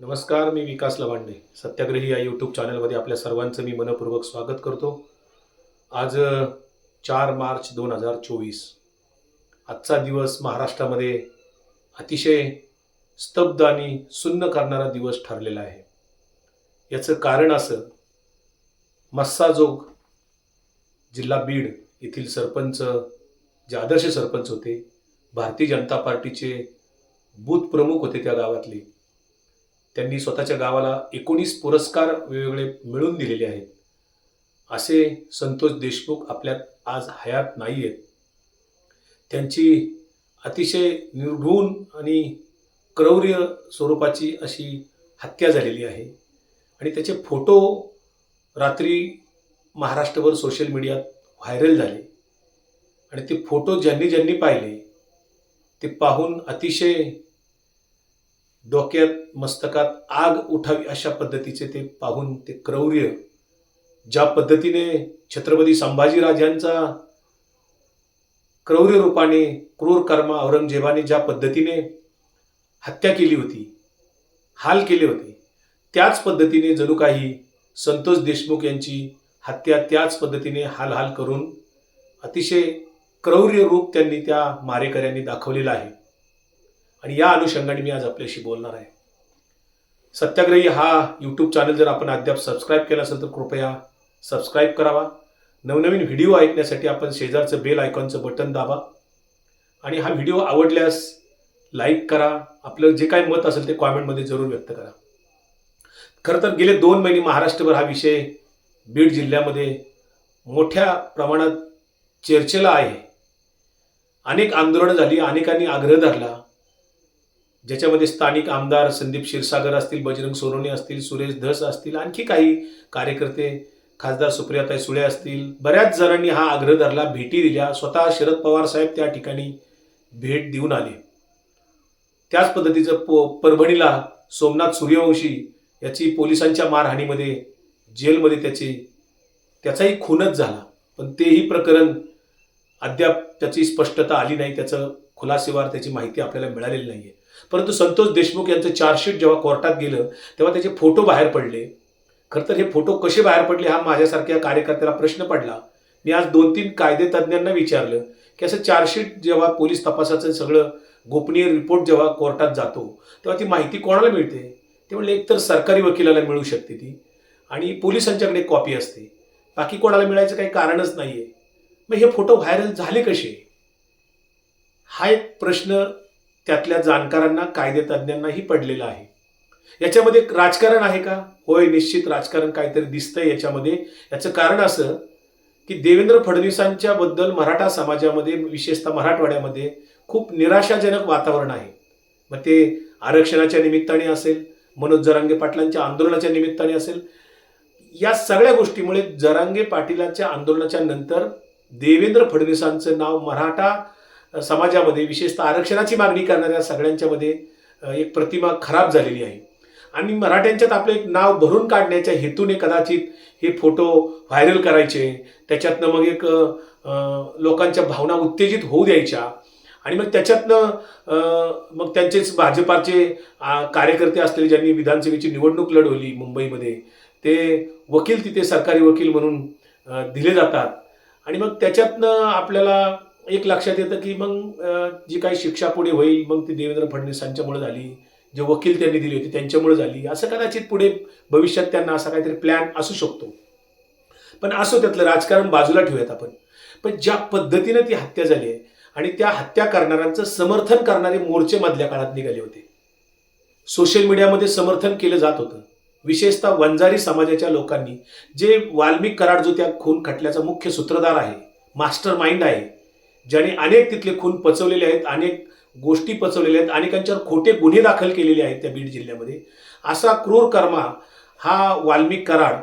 नमस्कार मी विकास लवांडे सत्याग्रही या यूट्यूब चॅनलमध्ये आपल्या सर्वांचं मी मनपूर्वक स्वागत करतो. आज चार मार्च दोन हजार चोवीस. आजचा दिवस महाराष्ट्रामध्ये अतिशय स्तब्ध आणि सुन्न करणारा दिवस ठरलेला आहे. याचं कारण असं मस्साजोग जिल्हा बीड येथील सरपंच जे आदर्श सरपंच होते भारतीय जनता पार्टीचे बूथ प्रमुख होते त्या गावातले. त्यांनी स्वतःच्या गावाला एकोणीस पुरस्कार वेगवेगळे मिळवून दिलेले आहेत. असे संतोष देशमुख आपल्यात आज हयात नाही आहेत त्यांची अतिशय निर्घृण आणि क्रौर्य स्वरूपाची अशी हत्या झालेली आहे. आणि त्याचे फोटो रात्री महाराष्ट्रभर सोशल मीडियात व्हायरल झाले. आणि ते फोटो ज्यांनी ज्यांनी पाहिले ते पाहून अतिशय डोक्यात मस्तकात आग उठावी अशा पद्धतीचे ते पाहून ते क्रौर्य. ज्या पद्धतीने छत्रपती संभाजीराजांचा क्रौर्य रूपाने क्रूर कर्मा औरंगजेबाने ज्या पद्धतीने हत्या केली होती हाल केले होते त्याच पद्धतीने जणू काही संतोष देशमुख यांची हत्या त्याच पद्धतीने हाल हाल करून अतिशय क्रौर्य रूप त्यांनी त्या मारेकऱ्यांनी दाखवलेलं आहे. आणि या अनुषंगाने मी आज आपल्याशी बोलणार आहे. सत्याग्रही हा यूट्यूब चॅनल जर आपण अद्याप सबस्क्राईब केला असेल तर कृपया सबस्क्राईब करावा. नवनवीन व्हिडिओ ऐकण्यासाठी आपण शेजारचं बेल आयकॉनचं बटन दाबा. आणि हा व्हिडिओ आवडल्यास लाईक करा. आपलं जे काही मत असेल ते कॉमेंटमध्ये जरूर व्यक्त करा. खरं तर गेले दोन महिने महाराष्ट्रभर हा विषय बीड जिल्ह्यामध्ये मोठ्या प्रमाणात चर्चेला आहे. अनेक आंदोलनं झाली अनेकांनी आग्रह धरला. ज्याच्यामध्ये स्थानिक आमदार संदीप क्षीरसागर असतील बजरंग सोनवणे असतील सुरेश धस असतील आणखी काही कार्यकर्ते खासदार सुप्रियाताई सुळे असतील बऱ्याच जणांनी हा आग्रह धरला भेटी दिल्या. स्वतः शरद पवार साहेब त्या ठिकाणी भेट देऊन आले. त्याच पद्धतीचं प परभणीला सोमनाथ सूर्यवंशी याची पोलिसांच्या मारहाणीमध्ये जेलमध्ये त्याची त्याचाही खूनच झाला. पण तेही प्रकरण अद्याप त्याची स्पष्टता आली नाही. त्याचं खुलासेवार त्याची माहिती आपल्याला मिळालेली नाही आहे परंतु संतोष देशमुख यांचं चार्जशीट जेव्हा कोर्टात गेलं तेव्हा त्याचे फोटो बाहेर पडले. खरं तर हे फोटो कसे बाहेर पडले हा माझ्यासारख्या कार्यकर्त्याला प्रश्न पडला. मी आज दोन तीन कायदे तज्ज्ञांना विचारलं की असं चार्जशीट जेव्हा पोलीस तपासाचं सगळं गोपनीय रिपोर्ट जेव्हा कोर्टात जातो तेव्हा ती माहिती कोणाला मिळते? ते म्हणले एकतर सरकारी वकिलाला मिळू शकते ती आणि पोलिसांच्याकडे कॉपी असते. बाकी कोणाला मिळायचं काही कारणच नाही आहे मग हे फोटो व्हायरल झाले कसे? हा एक प्रश्न त्यातल्या जाणकारांना कायदे तज्ज्ञांनाही पडलेला आहे. याच्यामध्ये राजकारण आहे का? होय निश्चित राजकारण काहीतरी दिसतंय याच्यामध्ये. याचं कारण असं की देवेंद्र फडणवीसांच्या बद्दल मराठा समाजामध्ये विशेषतः मराठवाड्यामध्ये खूप निराशाजनक वातावरण आहे. मग ते आरक्षणाच्या निमित्ताने असेल मनोज जरांगे पाटलांच्या आंदोलनाच्या निमित्ताने असेल या सगळ्या गोष्टीमुळे जरांगे पाटीलांच्या आंदोलनाच्या नंतर देवेंद्र फडणवीसांचं नाव मराठा समाजामध्ये विशेषतः आरक्षणाची मागणी करणाऱ्या सगळ्यांच्यामध्ये एक प्रतिमा खराब झालेली आहे. आणि मराठ्यांच्यात आपलं एक नाव भरून काढण्याच्या हेतूने कदाचित हे फोटो व्हायरल करायचे त्याच्यातनं मग एक लोकांच्या भावना उत्तेजित होऊ द्यायच्या. आणि मग त्याच्यातनं मग त्यांचेच भाजपाचे आ, कार्यकर्ते असलेले ज्यांनी विधानसभेची निवडणूक लढवली मुंबईमध्ये ते वकील तिथे सरकारी वकील म्हणून दिले जातात. आणि मग त्याच्यातनं आपल्याला एक लक्षात येतं की मग जी काही शिक्षा पुढे होईल मग ती देवेंद्र फडणवीसांच्यामुळे झाली जे वकील त्यांनी दिली होती त्यांच्यामुळे झाली असं कदाचित पुढे भविष्यात त्यांना असा काहीतरी प्लॅन असू शकतो. पण असो त्यातलं राजकारण बाजूला ठेवूयात आपण. पण ज्या पद्धतीनं ती हत्या झाली आहे आणि त्या हत्या करणाऱ्यांचं समर्थन करणारे मोर्चे मधल्या काळात निघाले होते. सोशल मीडियामध्ये समर्थन केलं जात होतं. विशेषतः वंजारी समाजाच्या लोकांनी जे वाल्मिक कराड जो त्या खून खटल्याचा मुख्य सूत्रधार आहे मास्टर माइंड आहे ज्याने अनेक तिथले खून पचवलेले आहेत अनेक गोष्टी पचवलेल्या आहेत अनेकांच्यावर खोटे गुन्हे दाखल केलेले आहेत त्या बीड जिल्ह्यामध्ये. असा क्रूर कर्मा हा वाल्मिक कराड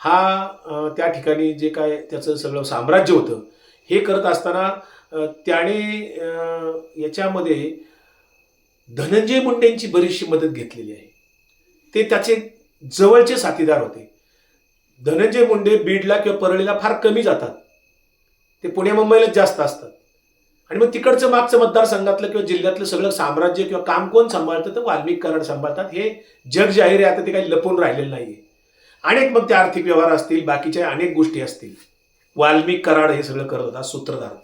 हा त्या ठिकाणी जे काय त्याचं सगळं साम्राज्य होतं हे करत असताना त्याने याच्यामध्ये धनंजय मुंडेंची बरीचशी मदत घेतलेली आहे. ते त्याचे जवळचे साथीदार होते. धनंजय मुंडे बीडला किंवा परळीला फार कमी जातात. ते पुणे मुंबईलाच जास्त असतात. आणि मग तिकडचं मागचं मतदारसंघातलं किंवा जिल्ह्यातलं सगळं साम्राज्य किंवा काम कोण सांभाळतं? तर वाल्मिक कराड सांभाळतात. हे जग जाहीर आहे आता ते काही लपून राहिलेलं नाहीये. अनेक मग ते आर्थिक व्यवहार असतील बाकीच्या अनेक गोष्टी असतील. वाल्मिक कराड हे सगळं करत होता सूत्रधार.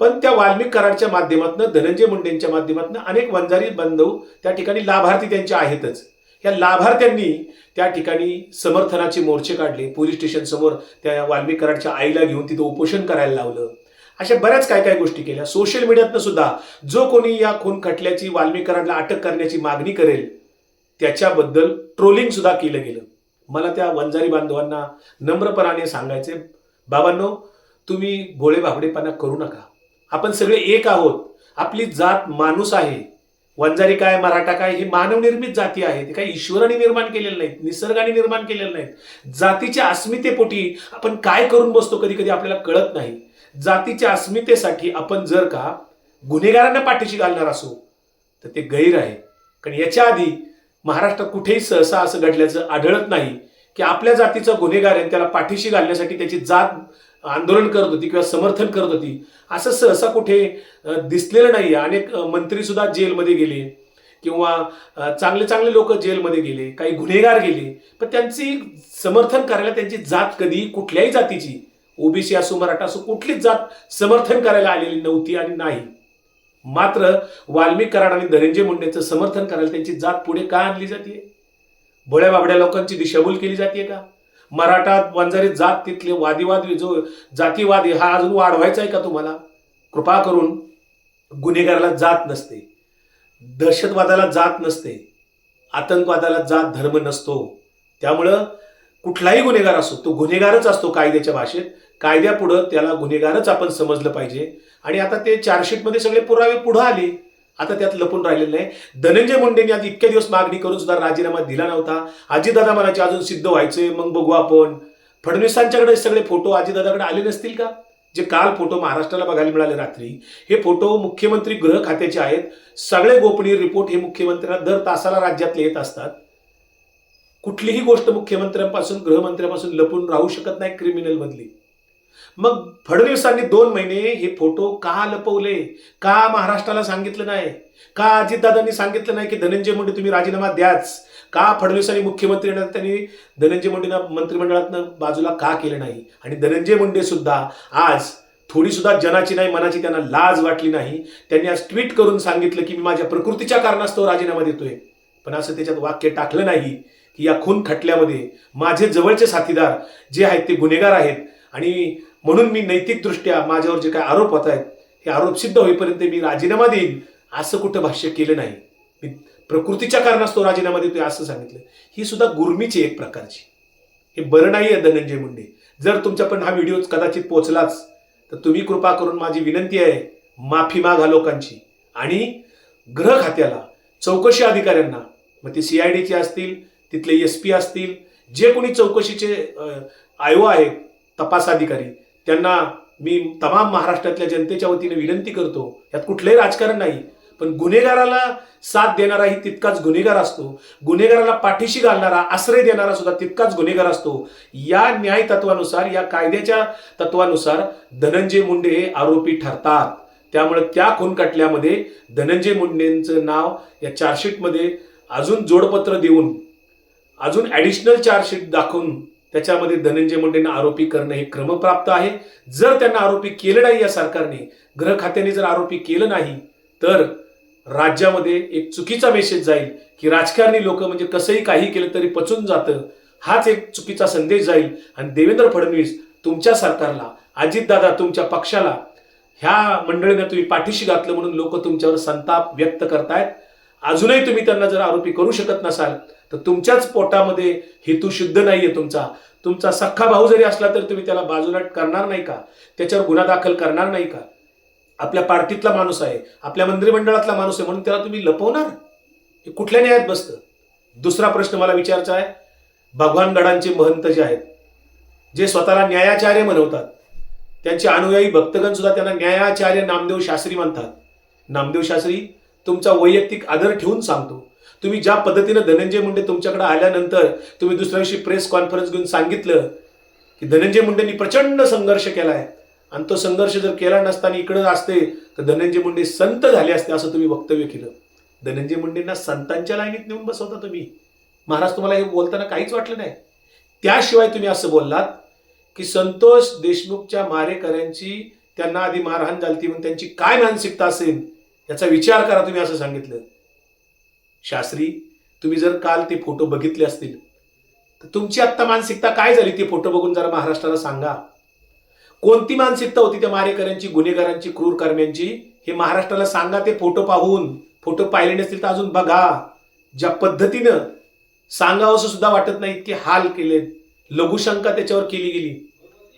पण त्या वाल्मिक कराडच्या माध्यमातून धनंजय मुंडेंच्या माध्यमातून अनेक वंजारी बंधू त्या ठिकाणी लाभार्थी त्यांचे आहेतच. या लाभार्थ्यांनी त्या ठिकाणी समर्थनाचे मोर्चे काढले. पोलीस स्टेशन समोर त्या वाल्मिक कराडच्या आईला घेऊन तिथं उपोषण करायला लावलं. अशा बऱ्याच काय काय गोष्टी केल्या. सोशल मीडियातनं सुद्धा जो कोणी या खून खटल्याची वाल्मिक कराडला अटक करण्याची मागणी करेल त्याच्याबद्दल ट्रोलिंग सुद्धा केलं गेलं. मला त्या वंजारी बांधवांना नम्रपणाने सांगायचे बाबांनो तुम्ही भोळे भाबडेपणा करू नका. आपण सगळे एक आहोत. आपली जात माणूस आहे. वंजारी काय मराठा काय ही मानवनिर्मित जाती आहे. ते काही ईश्वराने निर्माण केलेलं नाहीत निसर्गाने निर्माण केलेलं नाहीत. जातीच्या अस्मितेपोटी आपण काय करून बसतो कधी कधी आपल्याला कळत नाही. जातीच्या अस्मितेसाठी आपण जर का गुन्हेगारांना पाठीशी घालणार असू तर ते गैर आहे. कारण याच्या आधी महाराष्ट्रात कुठेही सहसा असं घडल्याचं आढळत नाही की आपल्या जातीचा गुन्हेगार आहे त्याला पाठीशी घालण्यासाठी त्याची जात आंदोलन करत होती किंवा समर्थन करत होती. असं सहसा कुठे दिसलेलं नाही अनेक मंत्रीसुद्धा मंत्री सुद्धा जेलमध्ये गेले किंवा चांगले चांगले लोक जेलमध्ये गेले काही गुन्हेगार गेले. पण त्यांची समर्थन करायला त्यांची जात कधी कुठल्याही जातीची ओबीसी असो मराठा असो कुठलीच जात समर्थन करायला आलेली नव्हती आणि नाही. मात्र वाल्मिक कराड आणि धनंजय मुंडेंचं समर्थन करायला त्यांची जात पुढे का आणली जाते भोळ्या बाबड्या लोकांची दिशाभूल केली जाते का? मराठा वंजारी जात तिथले वादिवाद जो जातीवाद हा अजून वाढवायचा आहे का तुम्हाला? कृपा करून गुन्हेगाराला जात नसते. दहशतवादाला जात नसते. आतंकवादाला जात धर्म नसतो. त्यामुळं कुठलाही गुन्हेगार असो तो गुन्हेगारच असतो कायद्याच्या भाषेत. कायद्यापुढं त्याला गुन्हेगारच आपण समजलं पाहिजे. आणि आता ते चार्जशीटमध्ये सगळे पुरावे पुढं आले. आता त्यात लपून राहिलेलं नाही. धनंजय मुंडेंनी आज इतके दिवस मागणी करून सुद्धा राजीनामा दिला नव्हता. अजितदादा म्हणायचे अजून सिद्ध व्हायचे मग बघू आपण. फडणवीसांच्याकडे सगळे फोटो अजितदादाकडे आले नसतील का? जे काल फोटो महाराष्ट्राला बघायला मिळाले रात्री. हे फोटो मुख्यमंत्री गृह खात्याचे आहेत. सगळे गोपनीय रिपोर्ट हे मुख्यमंत्र्यांना दर तासाला राज्यातले येत असतात. कुठलीही गोष्ट मुख्यमंत्र्यांपासून गृहमंत्र्यांपासून लपून राहू शकत नाही क्रिमिनल मधली. मग फडणवीसांनी दोन महिने हे फोटो का लपवले? का महाराष्ट्राला सांगितलं नाही? का अजितदादांनी सांगितलं नाही की धनंजय मुंडे तुम्ही राजीनामा द्याच? का फडणवीसांनी मुख्यमंत्री त्यांनी धनंजय मुंडेंना मंत्रिमंडळातनं बाजूला का केलं नाही? आणि धनंजय मुंडे सुद्धा आज थोडी सुद्धा जनाची नाही मनाची त्यांना लाज वाटली नाही. त्यांनी आज ट्विट करून सांगितलं की मी माझ्या प्रकृतीच्या कारणास्तव राजीनामा देतोय. पण असं त्याच्यात वाक्य टाकलं नाही की या खून खटल्यामध्ये माझे जवळचे साथीदार जे आहेत ते गुन्हेगार आहेत आणि म्हणून मी नैतिकदृष्ट्या माझ्यावर जे काय आरोप होत आहेत हे आरोप सिद्ध होईपर्यंत मी राजीनामा देईन असं कुठं भाष्य केलं नाही. मी प्रकृतीच्या कारणास्तव राजीनामा देतोय असं सांगितलं. ही सुद्धा गुर्मीची एक प्रकारची. हे बरं नाही आहे धनंजय मुंडे. जर तुमच्यापर्यंत हा व्हिडिओ कदाचित पोहोचलाच तर तुम्ही कृपा करून माझी विनंती आहे माफी मागा लोकांची. आणि ग्रह खात्याला चौकशी अधिकाऱ्यांना मग ते सी आय डीचे असतील तिथले एस पी असतील जे कोणी चौकशीचे आयो आहेत तपास अधिकारी त्यांना मी तमाम महाराष्ट्रातल्या जनतेच्या वतीने विनंती करतो यात कुठलंही राजकारण नाही पण गुन्हेगाराला साथ देणाराही तितकाच गुन्हेगार असतो. गुन्हेगाराला पाठीशी घालणारा आश्रय देणारा सुद्धा तितकाच गुन्हेगार असतो. या न्याय तत्वानुसार या कायद्याच्या तत्वानुसार धनंजय मुंडे हे आरोपी ठरतात. त्यामुळे त्या खून खटल्यामध्ये धनंजय मुंडेंचं नाव या चार्जशीटमध्ये अजून जोडपत्र देऊन अजून ॲडिशनल चार्जशीट दाखवून त्याच्यामध्ये धनंजय मुंडेंना आरोपी करणं हे क्रमप्राप्त आहे. जर त्यांना आरोपी केलं नाही या सरकारने गृह खात्याने जर आरोपी केलं नाही तर राज्यामध्ये एक चुकीचा मेसेज जाईल की राजकारणी लोक म्हणजे कसंही काही केलं तरी पचून जातं. हाच एक चुकीचा संदेश जाईल. आणि देवेंद्र फडणवीस तुमच्या सरकारला अजितदादा तुमच्या पक्षाला ह्या मंडळीने तुम्ही पाठीशी घातलं म्हणून लोक तुमच्यावर संताप व्यक्त करतायत. अजूनही तुम्ही त्यांना जर आरोपी करू शकत नसाल तर तुमच्याच पोटामध्ये हेतू शुद्ध नाहीये तुमचा. तुमचा सख्खा भाऊ जरी असला तर तुम्ही त्याला बाजूला करणार नाही का? त्याच्यावर गुन्हा दाखल करणार नाही का? आपल्या पार्टीतला माणूस आहे आपल्या मंत्रिमंडळातला माणूस आहे म्हणून त्याला तुम्ही लपवणार? हे कुठल्या न्यायात बसतं? दुसरा प्रश्न मला विचारायचा आहे. भगवानगडांचे महंत जे आहेत जे स्वतःला न्यायाचार्य म्हणवतात त्यांचे अनुयायी भक्तगण सुद्धा त्यांना न्यायाचार्य नामदेव शास्त्री म्हणतात. नामदेव शास्त्री तुमचा वैयक्तिक आदर ठेवून सांगतो. तुम्ही ज्या पद्धतीनं धनंजय मुंडे तुमच्याकडे आल्यानंतर तुम्ही दुसऱ्या दिवशी प्रेस कॉन्फरन्स घेऊन सांगितलं की धनंजय मुंडेंनी प्रचंड संघर्ष केलाय. आणि तो संघर्ष जर केला नसताना इकडं असते तर धनंजय मुंडे संत झाले असते असं तुम्ही वक्तव्य केलं. धनंजय मुंडेंना संतांच्या लाईनीत नेऊन बसवता तुम्ही. महाराज तुम्हाला हे बोलताना काहीच वाटलं नाही. त्याशिवाय तुम्ही असं बोललात की संतोष देशमुखच्या मारेकऱ्यांची त्यांना आधी मारहाण झाली म्हणून त्यांची काय मानसिकता असेल याचा विचार करा तुम्ही असं सांगितलं. शास्त्री तुम्ही जर काल ते फोटो बघितले असतील तर तुमची आत्ता मानसिकता काय झाली ते फोटो बघून जरा महाराष्ट्राला सांगा. कोणती मानसिकता होती त्या मारेकऱ्यांची गुन्हेगारांची क्रूर कर्म्यांची हे महाराष्ट्राला सांगा ते फोटो पाहून. फोटो पाहिले नसतील तर अजून बघा. ज्या पद्धतीनं सांगावंसं सुद्धा वाटत नाही इतके हाल केले लघुशंका त्याच्यावर केली गेली.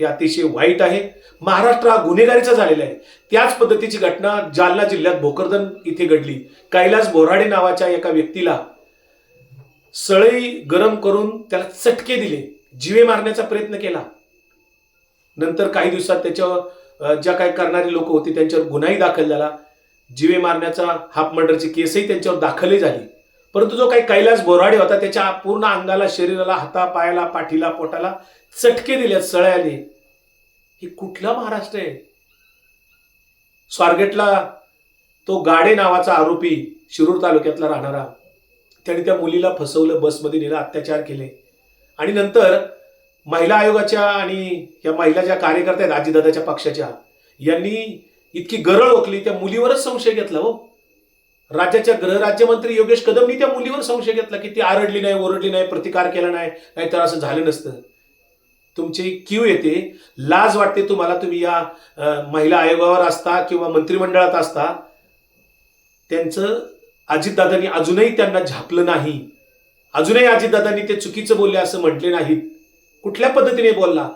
हे अतिशय वाईट आहे. महाराष्ट्र हा गुन्हेगारीचा झालेला आहे. त्याच पद्धतीची घटना जालना जिल्ह्यात भोकरदन इथे घडली. कैलास बोराडे नावाच्या एका व्यक्तीला सळई गरम करून त्याला चटके दिले. जिवे मारण्याचा प्रयत्न केला. नंतर काही दिवसात त्याच्यावर ज्या काही करणारी लोक होती त्यांच्यावर गुन्हाही दाखल झाला. जिवे मारण्याचा हाफ मर्डरची केसही त्यांच्यावर दाखलही झाली. परंतु जो काही कैलास बोराडे होता त्याच्या पूर्ण अंगाला शरीराला हाता पायाला पाठीला पोटाला चटके दिले सळ्याने. हे कुठला महाराष्ट्र आहे? स्वारगेटला तो गाडे नावाचा आरोपी शिरूर तालुक्यातला राहणारा. त्याने त्या मुलीला फसवलं बसमध्ये नेलं अत्याचार केले. आणि नंतर महिला आयोगाच्या आणि या महिला ज्या कार्यकर्त्या आहेत आजीदादाच्या पक्षाच्या यांनी इतकी गरळ ओकली त्या मुलीवरच संशय घेतला हो. राज्याच्या गृहराज्यमंत्री योगेश कदमनी त्या मुलीवर संशय घेतला की ती आरडली नाही ओरडली नाही प्रतिकार केला नाही नाहीतर असं झालं नसतं. तुमची क्यू येते. लाज वाटते तुम्हाला तुम्ही या महिला आयोगावर असता किंवा मंत्रिमंडळात असता. त्यांचं अजितदादांनी अजूनही त्यांना झापलं नाही. अजूनही अजितदादांनी ते चुकीचं बोलले असं म्हटले नाहीत. कुठल्या पद्धतीने बोलला?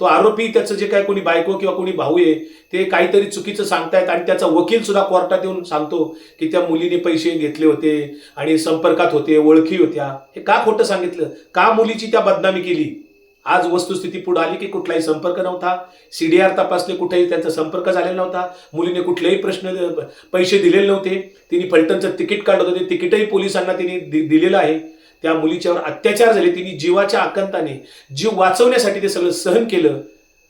तो आरोपी त्याचं जे काय कोणी बायको किंवा कोणी भाऊ आहे ते काहीतरी चुकीचं सांगतायत आणि त्याचा वकील सुद्धा कोर्टात येऊन सांगतो की त्या मुलीने पैसे घेतले होते आणि संपर्कात होते ओळखी होत्या. हे का खोटं सांगितलं? का मुलीची त्या बदनामी केली? आज वस्तुस्थिती पुढे आली की कुठलाही संपर्क नव्हता. सीडीआर तपासले कुठेही त्यांचा संपर्क झालेला नव्हता. मुलीने कुठलेही प्रश्न पैसे दिलेले नव्हते. तिने फलटणचं तिकीट काढलं होतं. ते तिकीटही पोलिसांना तिने दि- दिलेलं आहे. त्या मुलीच्यावर अत्याचार झाले. तिने जीवाच्या आकांताने जीव वाचवण्यासाठी ते सगळं सहन केलं.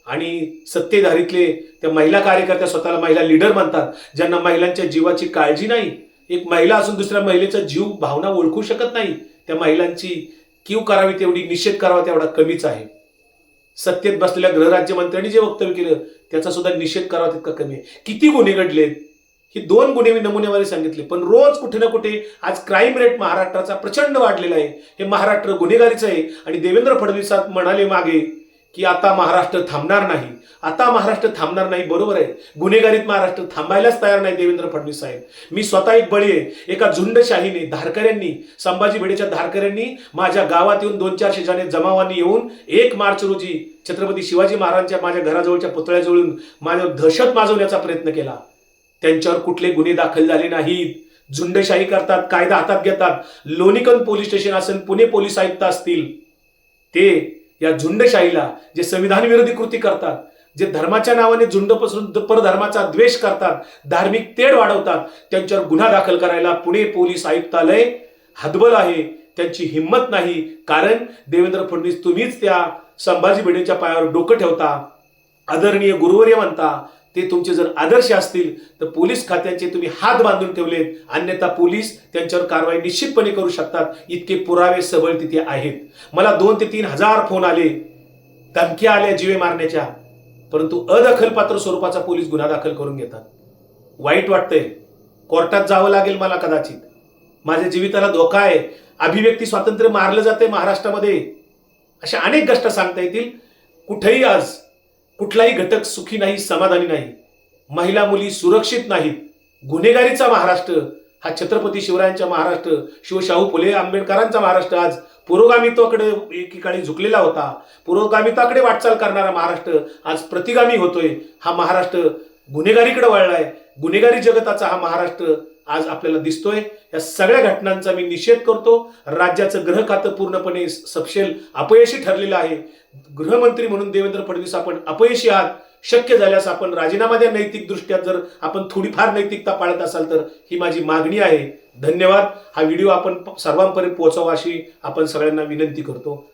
आणि सत्तेधारीतले त्या महिला कार्यकर्त्या स्वतःला महिला लीडर मानतात ज्यांना महिलांच्या जीवाची काळजी नाही एक महिला असून दुसऱ्या महिलेचा जीव भावना ओळखू शकत नाही. त्या महिलांची कीव करावी तेवढी निषेध करावा तेवढा कमीच आहे. सत्तेत बसलेल्या गृहराज्यमंत्र्यांनी जे वक्तव्य केलं त्याचा सुद्धा निषेध करावा तितका कमी आहे. किती गुन्हे घडलेत ही दोन गुन्हे मी नमुनेवारी सांगितले पण रोज कुठे ना कुठे आज क्राईम रेट महाराष्ट्राचा प्रचंड वाढलेला आहे. हे महाराष्ट्र गुन्हेगारीचं आहे. आणि देवेंद्र फडणवीस म्हणाले मागे की आता महाराष्ट्र थांबणार नाही. आता महाराष्ट्र थांबणार नाही बरोबर आहे. गुन्हेगारीत महाराष्ट्र थांबायलाच तयार नाही देवेंद्र फडणवीस साहेब. मी स्वतः एक बळी आहे. एका झुंडशाहीने धारकऱ्यांनी संभाजी भिडेच्या धारकऱ्यांनी माझ्या गावात येऊन दोन चारशे जणे जमावांनी येऊन एक मार्च रोजी छत्रपती शिवाजी महाराजांच्या माझ्या घराजवळच्या पुतळ्याजवळून माझ्यावर दहशत माजवण्याचा प्रयत्न केला. त्यांच्यावर कुठले गुन्हे दाखल झाले नाहीत. झुंडशाही करतात कायदा हातात घेतात. लोणीकन पोलीस स्टेशन असेल पुणे पोलीस आयुक्त असतील. ते या झुंडशाहीला जे संविधान विरोधी कृती करतात जे धर्माच्या नावाने झुंड पसरून परधर्माचा द्वेष करतात धार्मिक तेढ वाढवतात त्यांच्यावर गुन्हा दाखल करायला पुणे पोलीस आयुक्तालय हतबल आहे. त्यांची हिंमत नाही कारण देवेंद्र फडणवीस तुम्हीच त्या संभाजी भिडेच्या पायावर डोकं ठेवता आदरणीय गुरुवर्य म्हणता ते तुमचे जर आदर्श असतील तर पोलीस खात्याचे तुम्ही हात बांधून ठेवलेत. अन्यथा पोलीस त्यांच्यावर कारवाई निश्चितपणे करू शकतात. इतके पुरावे सबळ तिथे आहेत. मला दोन ते तीन हजार फोन आले. धमक्या आल्या जीवे मारण्याच्या. परंतु अदखलपात्र स्वरूपाचा पोलीस गुन्हा दाखल करून घेतात. वाईट वाटतंय. कोर्टात जावं लागेल मला कदाचित. माझ्या जीविताला धोका आहे. अभिव्यक्ती स्वातंत्र्य मारलं जाते महाराष्ट्रामध्ये. अशा अनेक गोष्ट सांगता येतील. कुठेही आज कुठलाही घटक सुखी नाही समाधानी नाही महिला मुली सुरक्षित नाहीत. गुन्हेगारीचा महाराष्ट्र हा छत्रपती शिवरायांचा महाराष्ट्र शिवशाहू फुले आंबेडकरांचा महाराष्ट्र आज पुरोगामित्वाकडे एकीकाळी झुकलेला होता. पुरोगामित्वाकडे वाटचाल करणारा महाराष्ट्र आज प्रतिगामी होतोय. हा महाराष्ट्र गुन्हेगारीकडे वळलाय. गुन्हेगारी जगताचा हा महाराष्ट्र आज आपल्याला दिसतोय. या सगळ्या घटनांचा मी निषेध करतो. राज्याचं ग्रह खातं पूर्णपणे सपशेल अपयशी ठरलेलं आहे. गृहमंत्री म्हणून देवेंद्र फडणवीस आपण अपयशी आहात. शक्य झाल्यास आपण राजीनामा द्या नैतिक दृष्ट्या जर आपण थोडीफार नैतिकता पाळत असाल तर ही माझी मागणी आहे. धन्यवाद. हा व्हिडिओ आपण सर्वांपर्यंत पोहोचावा अशी आपण सगळ्यांना विनंती करतो.